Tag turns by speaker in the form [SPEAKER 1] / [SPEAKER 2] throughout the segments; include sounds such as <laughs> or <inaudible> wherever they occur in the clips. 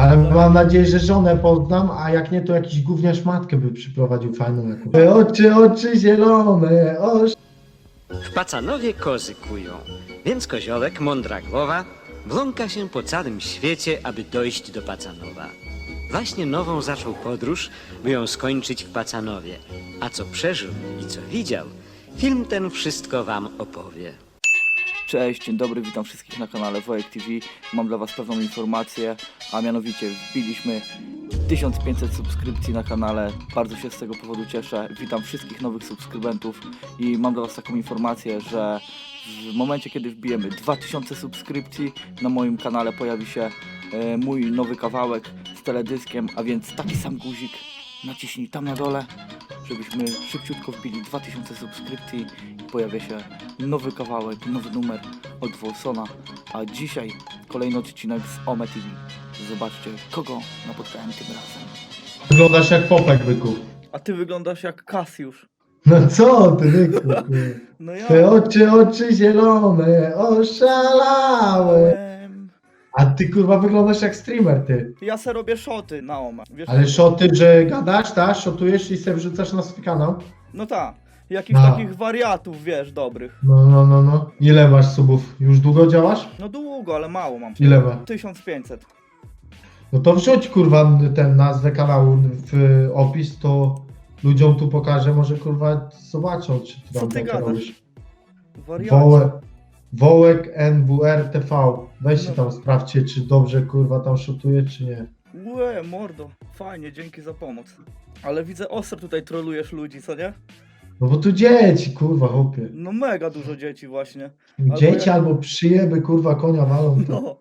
[SPEAKER 1] Ale mam nadzieję, że żonę poznam, a jak nie, to jakiś gówniarz matkę by przyprowadził fajną jakąś. Oczy, oczy zielone, oż...
[SPEAKER 2] W Pacanowie kozy kują, więc koziołek, mądra głowa, błąka się po całym świecie, aby dojść do Pacanowa. Właśnie nową zaczął podróż, by ją skończyć w Pacanowie. A co przeżył i co widział, film ten wszystko wam opowie.
[SPEAKER 3] Cześć, dzień dobry, witam wszystkich na kanale Wojek TV. Mam dla Was pewną informację, a mianowicie wbiliśmy 1500 subskrypcji na kanale. Bardzo się z tego powodu cieszę. Witam wszystkich nowych subskrybentów i mam dla Was taką informację, że w momencie kiedy wbijemy 2000 subskrypcji na moim kanale pojawi się e, mój nowy kawałek z teledyskiem, a więc taki sam guzik naciśnij tam na dole, żebyśmy szybciutko wbili 2000 subskrypcji i pojawia się nowy kawałek, nowy numer od Wolsona, a dzisiaj kolejny odcinek z Ome TV. Zobaczcie, kogo napotkałem tym razem.
[SPEAKER 1] Wyglądasz jak popek, byku.
[SPEAKER 3] A ty wyglądasz jak Kasiusz.
[SPEAKER 1] No co ty, byku? <laughs>
[SPEAKER 3] No ja.
[SPEAKER 1] Te oczy, oczy zielone, oszalałe. A ty kurwa wyglądasz jak streamer, ty.
[SPEAKER 3] Ja se robię szoty na Ome. Wiesz,
[SPEAKER 1] Ale szoty, że gadasz, tak? Szotujesz i se wrzucasz na swój kanał?
[SPEAKER 3] No tak. Jakichś
[SPEAKER 1] No.
[SPEAKER 3] takich wariatów, wiesz, dobrych.
[SPEAKER 1] No, no, no, no. Ile masz subów? Już długo działasz?
[SPEAKER 3] No długo, ale mało mam.
[SPEAKER 1] Ile ma?
[SPEAKER 3] 1500.
[SPEAKER 1] No to wrzuć kurwa tę nazwę kanału w opis, to ludziom tu pokażę, może kurwa zobaczą, czy
[SPEAKER 3] Co
[SPEAKER 1] tam
[SPEAKER 3] ty
[SPEAKER 1] takie
[SPEAKER 3] gadasz?
[SPEAKER 1] robisz. Wołek, Wołek NWR TV. Weźcie
[SPEAKER 3] No.
[SPEAKER 1] tam, sprawdźcie, czy dobrze kurwa tam szotuje, czy nie.
[SPEAKER 3] Łe, mordo. Fajnie, dzięki za pomoc. Ale widzę ostro tutaj trolujesz ludzi, co nie?
[SPEAKER 1] No bo tu dzieci, kurwa, chłopie.
[SPEAKER 3] No mega dużo dzieci właśnie.
[SPEAKER 1] Dzieci
[SPEAKER 3] ja-
[SPEAKER 1] albo przyjeby, kurwa, konia walą. To. <laughs>
[SPEAKER 3] No.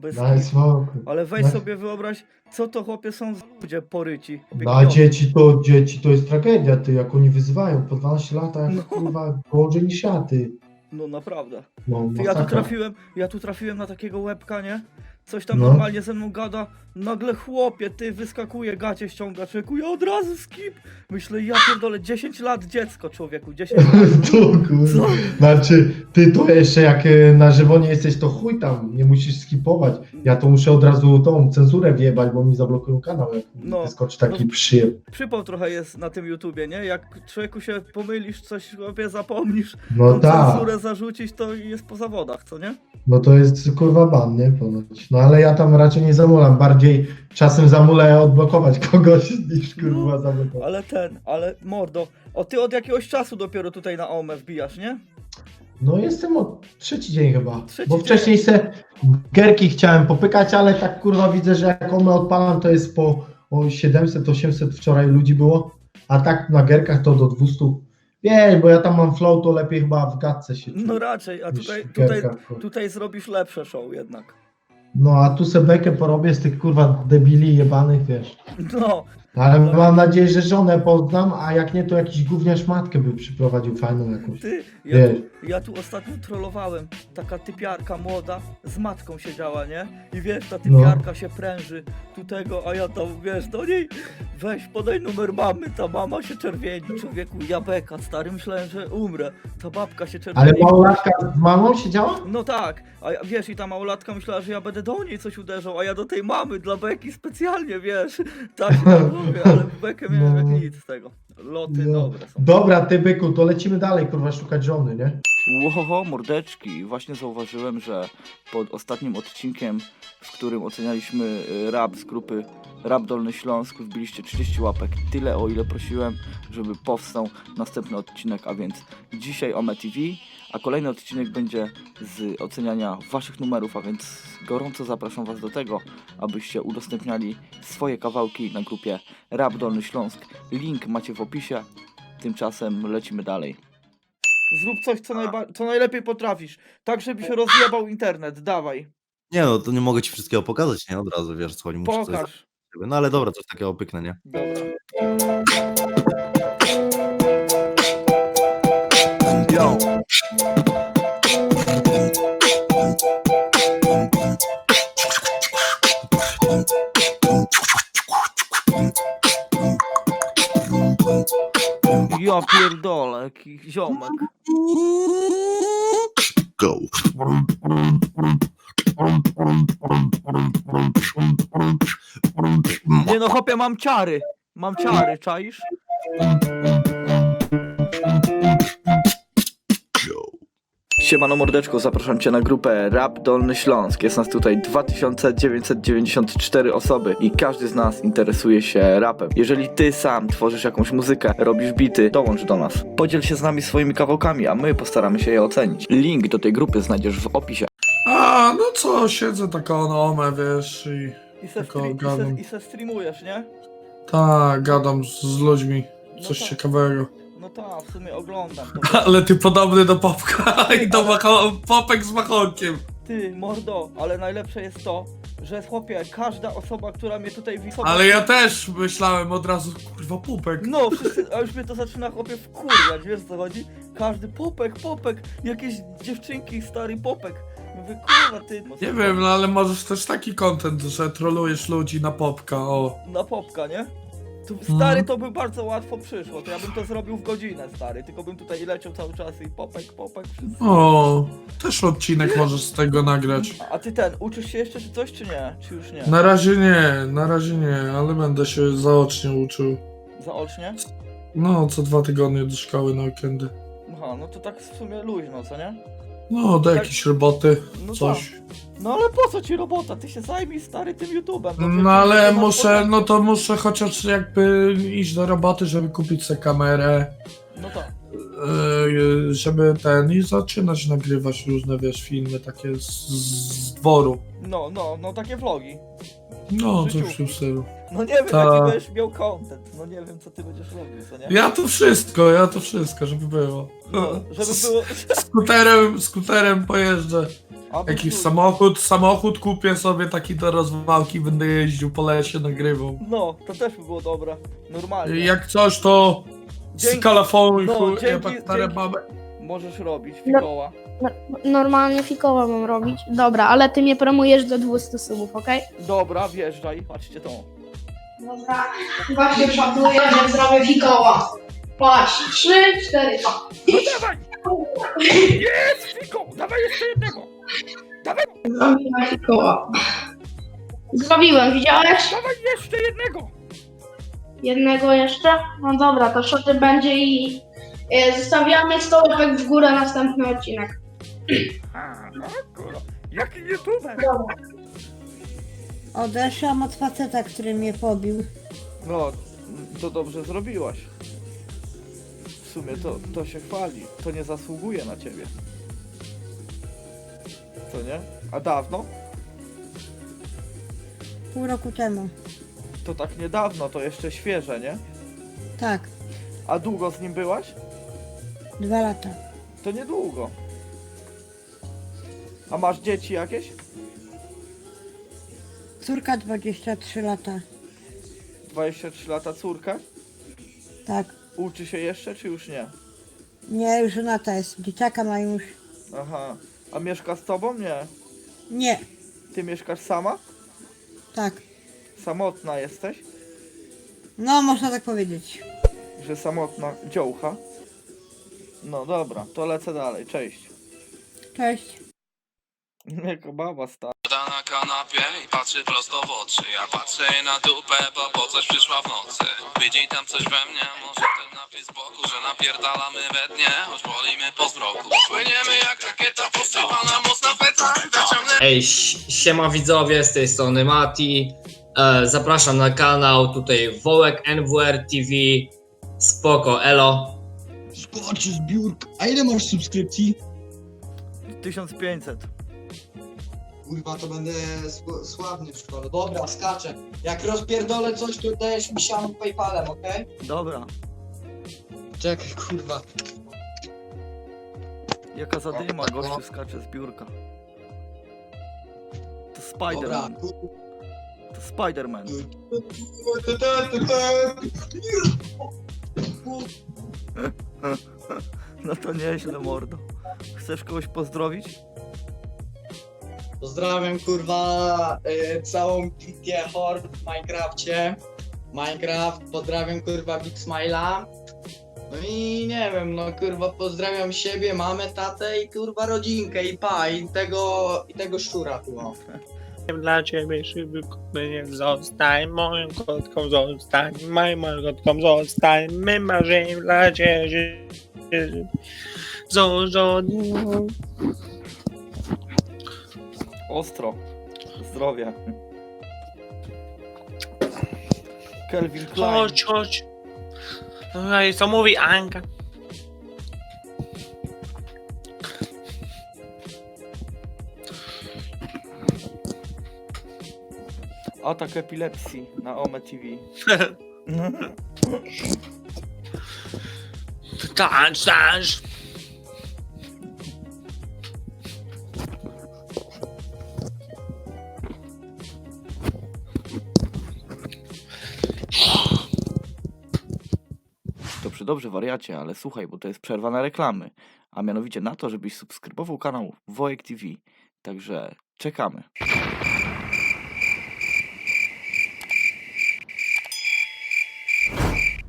[SPEAKER 3] Bez
[SPEAKER 1] Daj
[SPEAKER 3] kitu. Ale weź
[SPEAKER 1] No.
[SPEAKER 3] sobie wyobraź, co to chłopie są za ludzie poryci.
[SPEAKER 1] A
[SPEAKER 3] Piękniący.
[SPEAKER 1] dzieci to, dzieci to jest tragedia, ty, jak oni wyzywają po 12 latach,
[SPEAKER 3] No.
[SPEAKER 1] kurwa, gorzej niż ja, ty.
[SPEAKER 3] No naprawdę.
[SPEAKER 1] No,
[SPEAKER 3] Ty, ja tu
[SPEAKER 1] masakra.
[SPEAKER 3] trafiłem, ja tu trafiłem na takiego łebka, nie? Coś tam
[SPEAKER 1] No.
[SPEAKER 3] normalnie ze mną gada, nagle chłopie, ty wyskakuje, gacie ściąga, człowieku, ja od razu skip. Myślę, ja pierdolę, 10 lat dziecko, człowieku, 10 lat. <laughs>
[SPEAKER 1] Kurwa. Znaczy, ty to jeszcze jak e, na żywo nie jesteś, to chuj tam, nie musisz skipować. Ja to muszę od razu tą cenzurę wjebać, bo mi zablokują kanał, jak
[SPEAKER 3] No.
[SPEAKER 1] wyskoczy taki
[SPEAKER 3] No.
[SPEAKER 1] przyjeb.
[SPEAKER 3] Przypał trochę jest na tym YouTubie, nie? Jak człowieku się pomylisz, coś chłopie zapomnisz,
[SPEAKER 1] No
[SPEAKER 3] tą
[SPEAKER 1] tak,
[SPEAKER 3] cenzurę zarzucić, to jest po zawodach, co nie?
[SPEAKER 1] no to jest kurwa ban, nie? Ponoć. No ale ja tam raczej nie zamulam, bardziej czasem zamulę odblokować kogoś <laughs> niż kurwa
[SPEAKER 3] No,
[SPEAKER 1] zablokować.
[SPEAKER 3] Ale ten, ale mordo, o ty od jakiegoś czasu dopiero tutaj na OME wbijasz, nie?
[SPEAKER 1] No jestem od trzeci dzień chyba,
[SPEAKER 3] Trzeci
[SPEAKER 1] bo
[SPEAKER 3] dzień.
[SPEAKER 1] wcześniej se gierki chciałem popykać, ale tak kurwa widzę, że jak one odpalam, to jest po o 700-800 wczoraj ludzi było, a tak na gierkach to do 200. Wiesz, bo ja tam mam flow, to lepiej chyba w gadce się czuję.
[SPEAKER 3] No raczej, a
[SPEAKER 1] niż
[SPEAKER 3] tutaj, tutaj,
[SPEAKER 1] kurwa.
[SPEAKER 3] tutaj zrobisz lepsze show jednak.
[SPEAKER 1] No a tu se bekę porobię z tych kurwa debili jebanych, wiesz.
[SPEAKER 3] No,
[SPEAKER 1] Ale
[SPEAKER 3] No.
[SPEAKER 1] mam nadzieję, że żonę poznam, a jak nie, to jakiś gówniarz matkę by przyprowadził fajną jakąś.
[SPEAKER 3] ty, ja
[SPEAKER 1] Wiesz.
[SPEAKER 3] Ja tu ostatnio trollowałem, taka typiarka młoda z matką siedziała, nie? I wiesz, ta
[SPEAKER 1] No.
[SPEAKER 3] typiarka się pręży tu tego, a ja tam, wiesz, do niej, weź, podaj numer mamy, ta mama się czerwieni, człowieku, ja beka, stary, myślałem, że umrę, ta babka się czerwieni.
[SPEAKER 1] Ale małolatka z mamą siedziała?
[SPEAKER 3] No tak, a ja, wiesz, i ta małolatka myślała, że ja będę do niej coś uderzał, a ja do tej mamy dla Beki specjalnie, wiesz, tak się tam mówię, ale Bekę miałem
[SPEAKER 1] No.
[SPEAKER 3] jak nic z tego. Loty
[SPEAKER 1] No.
[SPEAKER 3] dobre są.
[SPEAKER 1] Dobra, ty byku, to lecimy dalej, kurwa, szukać żony, nie?
[SPEAKER 3] Łohoho, mordeczki. Właśnie zauważyłem, że pod ostatnim odcinkiem, w którym ocenialiśmy y, rap z grupy Rap Dolny Śląsk, wbiliście 30 łapek. Tyle, o ile prosiłem, żeby powstał następny odcinek, a więc dzisiaj Ome TV, a kolejny odcinek będzie z oceniania waszych numerów, a więc gorąco zapraszam was do tego, abyście udostępniali swoje kawałki na grupie Rap Dolny Śląsk. Link macie w opisie. Tymczasem lecimy dalej. Zrób coś, co, najba- co najlepiej potrafisz. Tak, żeby się rozjebał internet. Dawaj.
[SPEAKER 4] Nie no, to nie mogę ci wszystkiego pokazać, nie? Od razu, wiesz co, chodzi, muszę coś
[SPEAKER 3] Pokaż.
[SPEAKER 4] No ale dobra, coś takiego pyknę, nie?
[SPEAKER 3] Dobra.
[SPEAKER 4] Yo.
[SPEAKER 3] Ja pierdolę, jaki ziomek.
[SPEAKER 4] Go.
[SPEAKER 3] Nie no chłopie, mam ciary. Mam ciary, czaisz? Siemano mordeczko, zapraszam Cię na grupę Rap Dolny Śląsk. Jest nas tutaj 2994 osoby i każdy z nas interesuje się rapem. Jeżeli Ty sam tworzysz jakąś muzykę, robisz bity, dołącz do nas. Podziel się z nami swoimi kawałkami, a my postaramy się je ocenić. Link do tej grupy znajdziesz w opisie.
[SPEAKER 5] A, no co, siedzę taka na omę, wiesz, i
[SPEAKER 3] I se,
[SPEAKER 5] Tylko
[SPEAKER 3] i
[SPEAKER 5] gadam.
[SPEAKER 3] se, i se streamujesz, nie?
[SPEAKER 5] tak, gadam z, z ludźmi, coś
[SPEAKER 3] No tak.
[SPEAKER 5] ciekawego.
[SPEAKER 3] No tak, w sumie oglądam. To <laughs>
[SPEAKER 5] Ale ty podobny do Popka <laughs> i do macho- Popek z machonkiem.
[SPEAKER 3] Ty, mordo, ale najlepsze jest to, że chłopie, każda osoba, która mnie tutaj widzi...
[SPEAKER 5] Ale ja też myślałem od razu, kurwa, Popek.
[SPEAKER 3] No, <laughs> wszyscy, a już mnie to zaczyna chłopie wkurwiać, wiesz o co chodzi? Każdy popek, popek, jakieś dziewczynki, stary popek. Mówię, kurwa, ty...
[SPEAKER 5] Nie wiem, no ale możesz też taki content, że trolujesz ludzi na Popka, o.
[SPEAKER 3] Na popka, nie? Tu,
[SPEAKER 5] Mhm.
[SPEAKER 3] stary, to by bardzo łatwo przyszło, to ja bym to zrobił w godzinę, stary, tylko bym tutaj leciał cały czas i popek, popek, wszystko.
[SPEAKER 5] O, też odcinek możesz z tego nagrać.
[SPEAKER 3] A- ty ten, uczysz się jeszcze czy coś, czy nie? Czy już nie?
[SPEAKER 5] Na razie nie, na razie nie, ale będę się zaocznie uczył.
[SPEAKER 3] Zaocznie?
[SPEAKER 5] No, co dwa tygodnie do szkoły na weekendy.
[SPEAKER 3] Aha, no to tak w sumie luźno, co nie?
[SPEAKER 5] No, do jakiejś roboty,
[SPEAKER 3] No
[SPEAKER 5] coś.
[SPEAKER 3] No ale po co ci robota? Ty się zajmij stary tym YouTube'em. bo przecież
[SPEAKER 5] No ale
[SPEAKER 3] masz
[SPEAKER 5] muszę, no to muszę chociaż jakby iść do roboty, żeby kupić sobie kamerę,
[SPEAKER 3] No tak.
[SPEAKER 5] yy, żeby ten i zaczynać nagrywać różne, wiesz, filmy takie z, z dworu.
[SPEAKER 3] No, no, no takie vlogi.
[SPEAKER 5] No, coś w tym stylu.
[SPEAKER 3] No nie wiem,
[SPEAKER 5] Ta.
[SPEAKER 3] jaki będziesz miał content. No nie wiem, co ty będziesz robił, co nie?
[SPEAKER 5] Ja to wszystko, ja to wszystko, żeby było.
[SPEAKER 3] No, żeby było...
[SPEAKER 5] Skuterem, skuterem pojeżdżę. Jakiś
[SPEAKER 3] chuj.
[SPEAKER 5] samochód, samochód kupię sobie taki do rozwałki, będę jeździł po lesie, nagrywał.
[SPEAKER 3] No, to też by było dobre. Normalnie.
[SPEAKER 5] Jak coś to
[SPEAKER 3] Dzięki.
[SPEAKER 5] z kalafonu i
[SPEAKER 3] No,
[SPEAKER 5] chuj, ja
[SPEAKER 3] dzięki-
[SPEAKER 5] tak stare
[SPEAKER 3] dzięki.
[SPEAKER 5] mamy.
[SPEAKER 3] Możesz robić
[SPEAKER 6] No.
[SPEAKER 3] fikoła.
[SPEAKER 6] No, normalnie fikoła mam robić. Dobra, ale ty mnie promujesz do 200 subów, okej?
[SPEAKER 3] Dobra, wjeżdżaj, patrzcie to.
[SPEAKER 6] Dobra, właśnie szacuję, że zrobię fikoła. Patrz, 3, 4, 2.
[SPEAKER 3] No dawaj! Jest fikoł! Dawaj jeszcze jednego!
[SPEAKER 6] Zrobiłem fikoła. Zrobiłem, widziałeś?
[SPEAKER 3] Dawaj jeszcze jednego!
[SPEAKER 6] Jednego jeszcze? No dobra, to szoty będzie i e, zostawiamy 100 łapek w górę następny odcinek.
[SPEAKER 3] A, no kurwa. Jaki youtuber?
[SPEAKER 6] Dobra.
[SPEAKER 7] Odeszłam od faceta, który mnie pobił.
[SPEAKER 3] No, to dobrze zrobiłaś. W sumie to, to się chwali. To nie zasługuje na ciebie. Co nie? A dawno?
[SPEAKER 7] Pół roku temu.
[SPEAKER 3] To tak niedawno, to jeszcze świeże, nie?
[SPEAKER 7] Tak,
[SPEAKER 3] A długo z nim byłaś?
[SPEAKER 7] dwa lata.
[SPEAKER 3] To niedługo. A masz dzieci jakieś?
[SPEAKER 7] Córka 23 lata.
[SPEAKER 3] 23 lata córka?
[SPEAKER 7] Tak.
[SPEAKER 3] Uczy się jeszcze, czy już nie?
[SPEAKER 7] Nie, już żonata jest. Dzieciaka ma już.
[SPEAKER 3] Aha. A mieszka z tobą? Nie.
[SPEAKER 7] Nie.
[SPEAKER 3] Ty mieszkasz sama?
[SPEAKER 7] Tak.
[SPEAKER 3] Samotna jesteś?
[SPEAKER 7] No, można tak powiedzieć.
[SPEAKER 3] Że samotna dziołcha? No dobra, to lecę dalej, cześć.
[SPEAKER 7] Cześć.
[SPEAKER 3] Jako baba sta.
[SPEAKER 8] Siada na kanapie i patrzy prosto w oczy Ja patrzę jej na dupę, bo po coś przyszła w nocy Widzi tam coś we mnie, może ten z boku Że napierdalamy we dnie, choć bolimy po zmroku Płyniemy jak rakieta posypana mocna feca Zaciągnę
[SPEAKER 9] Ej, si- siema widzowie, z tej strony Mati. E, zapraszam na kanał, tutaj Wołek NWR TV. Spoko, elo.
[SPEAKER 10] Skoczy zbiórka. A ile masz subskrypcji?
[SPEAKER 3] 1500.
[SPEAKER 10] Kurwa, to będę sł- sławny w szkole. Dobra, skaczę. Jak rozpierdolę coś, to dajesz mi siano Paypalem, okej?
[SPEAKER 3] Dobra.
[SPEAKER 10] Czekaj, kurwa.
[SPEAKER 3] Jaka zadyma, gościu skacze z biurka. To
[SPEAKER 10] Dobra.
[SPEAKER 3] Spiderman, to Spiderman. <laughs> No to nieźle, mordo. Chcesz kogoś pozdrowić?
[SPEAKER 10] Pozdrawiam, kurwa, y, całą gildię Horde w Minecrafcie. Minecraft, pozdrawiam, kurwa, Big Smile'a. No i nie wiem, no kurwa pozdrawiam siebie, mamę, tatę i kurwa rodzinkę i pa i tego, i tego szczura tu o.
[SPEAKER 11] Dla ciebie szybko nie zostań, moją kotką zostań, moją kotką zostań, my marzymy dla ciebie. Zozo,
[SPEAKER 3] Ostro. Zdrowia. Kelvin Klein.
[SPEAKER 11] chodź, chodź. No i co mówi Anka?
[SPEAKER 3] Atak epilepsji na Ome TV. <laughs>
[SPEAKER 11] Tańcz, tańcz.
[SPEAKER 3] Dobrze, wariacie, ale słuchaj, bo to jest przerwa na reklamy. A mianowicie na to, żebyś subskrybował kanał Wojek TV. Także czekamy.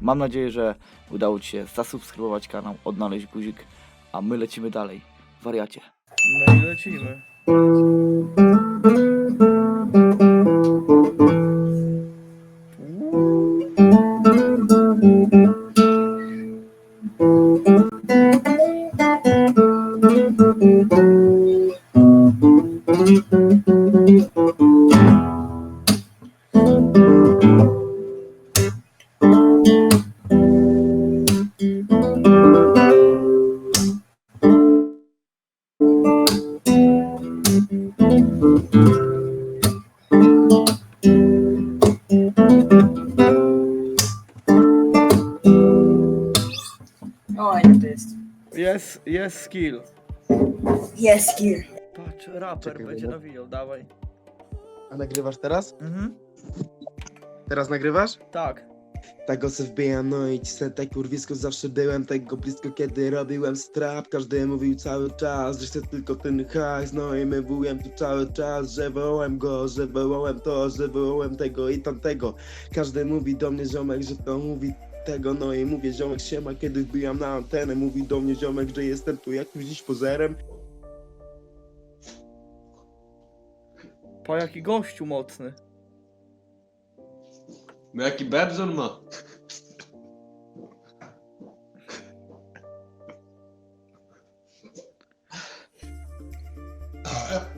[SPEAKER 3] Mam nadzieję, że udało Ci się zasubskrybować kanał, odnaleźć guzik, a my lecimy dalej. Wariacie. No i lecimy.
[SPEAKER 12] Jest,
[SPEAKER 3] skill.
[SPEAKER 12] Jest kill.
[SPEAKER 3] Patrz, raper
[SPEAKER 10] Czekaj,
[SPEAKER 3] będzie
[SPEAKER 10] bo-
[SPEAKER 3] nawijał, dawaj.
[SPEAKER 10] A nagrywasz teraz?
[SPEAKER 3] Mhm.
[SPEAKER 10] Teraz nagrywasz?
[SPEAKER 3] Tak.
[SPEAKER 10] Tak go se wbijam, no i se tak kurwisko zawsze byłem tego blisko, kiedy robiłem strap Każdy mówił cały czas, że chcę tylko ten hajs No i my byłem tu cały czas, że wołałem go, że wołałem to, że wołałem tego i tamtego Każdy mówi do mnie ziomek, że to mówi tego, no i mówię ziomek siema, kiedy wbijam na antenę Mówi do mnie ziomek, że jestem tu jakimś dziś pozerem
[SPEAKER 3] Pa jaki gościu mocny.
[SPEAKER 10] No jaki bebzon ma?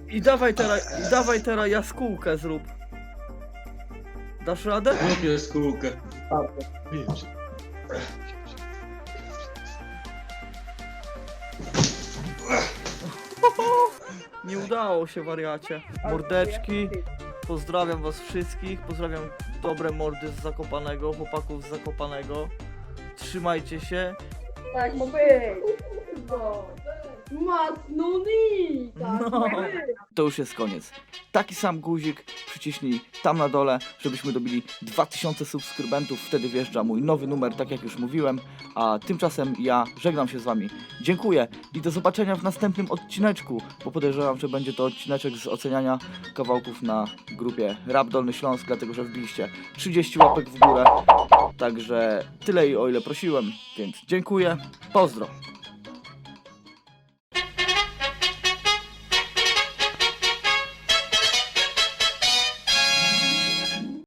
[SPEAKER 3] I dawaj teraz, i dawaj teraz jaskółkę zrób. Dasz radę?
[SPEAKER 10] Robię skółkę
[SPEAKER 3] Nie udało się wariacie. Mordeczki. Pozdrawiam was wszystkich. Pozdrawiam dobre mordy z Zakopanego, chłopaków z Zakopanego. Trzymajcie się.
[SPEAKER 12] Tak być. Macnuni. Tak
[SPEAKER 3] No.
[SPEAKER 12] być.
[SPEAKER 3] To już jest koniec. Taki sam guzik przyciśnij tam na dole, żebyśmy dobili 2000 subskrybentów. Wtedy wjeżdża mój nowy numer, tak jak już mówiłem. A tymczasem ja żegnam się z wami. Dziękuję i do zobaczenia w następnym odcineczku, bo podejrzewam, że będzie to odcineczek z oceniania kawałków na grupie Rap Dolny Śląsk, dlatego że wbiliście 30 łapek w górę. Także tyle i o ile prosiłem, więc dziękuję. Pozdro.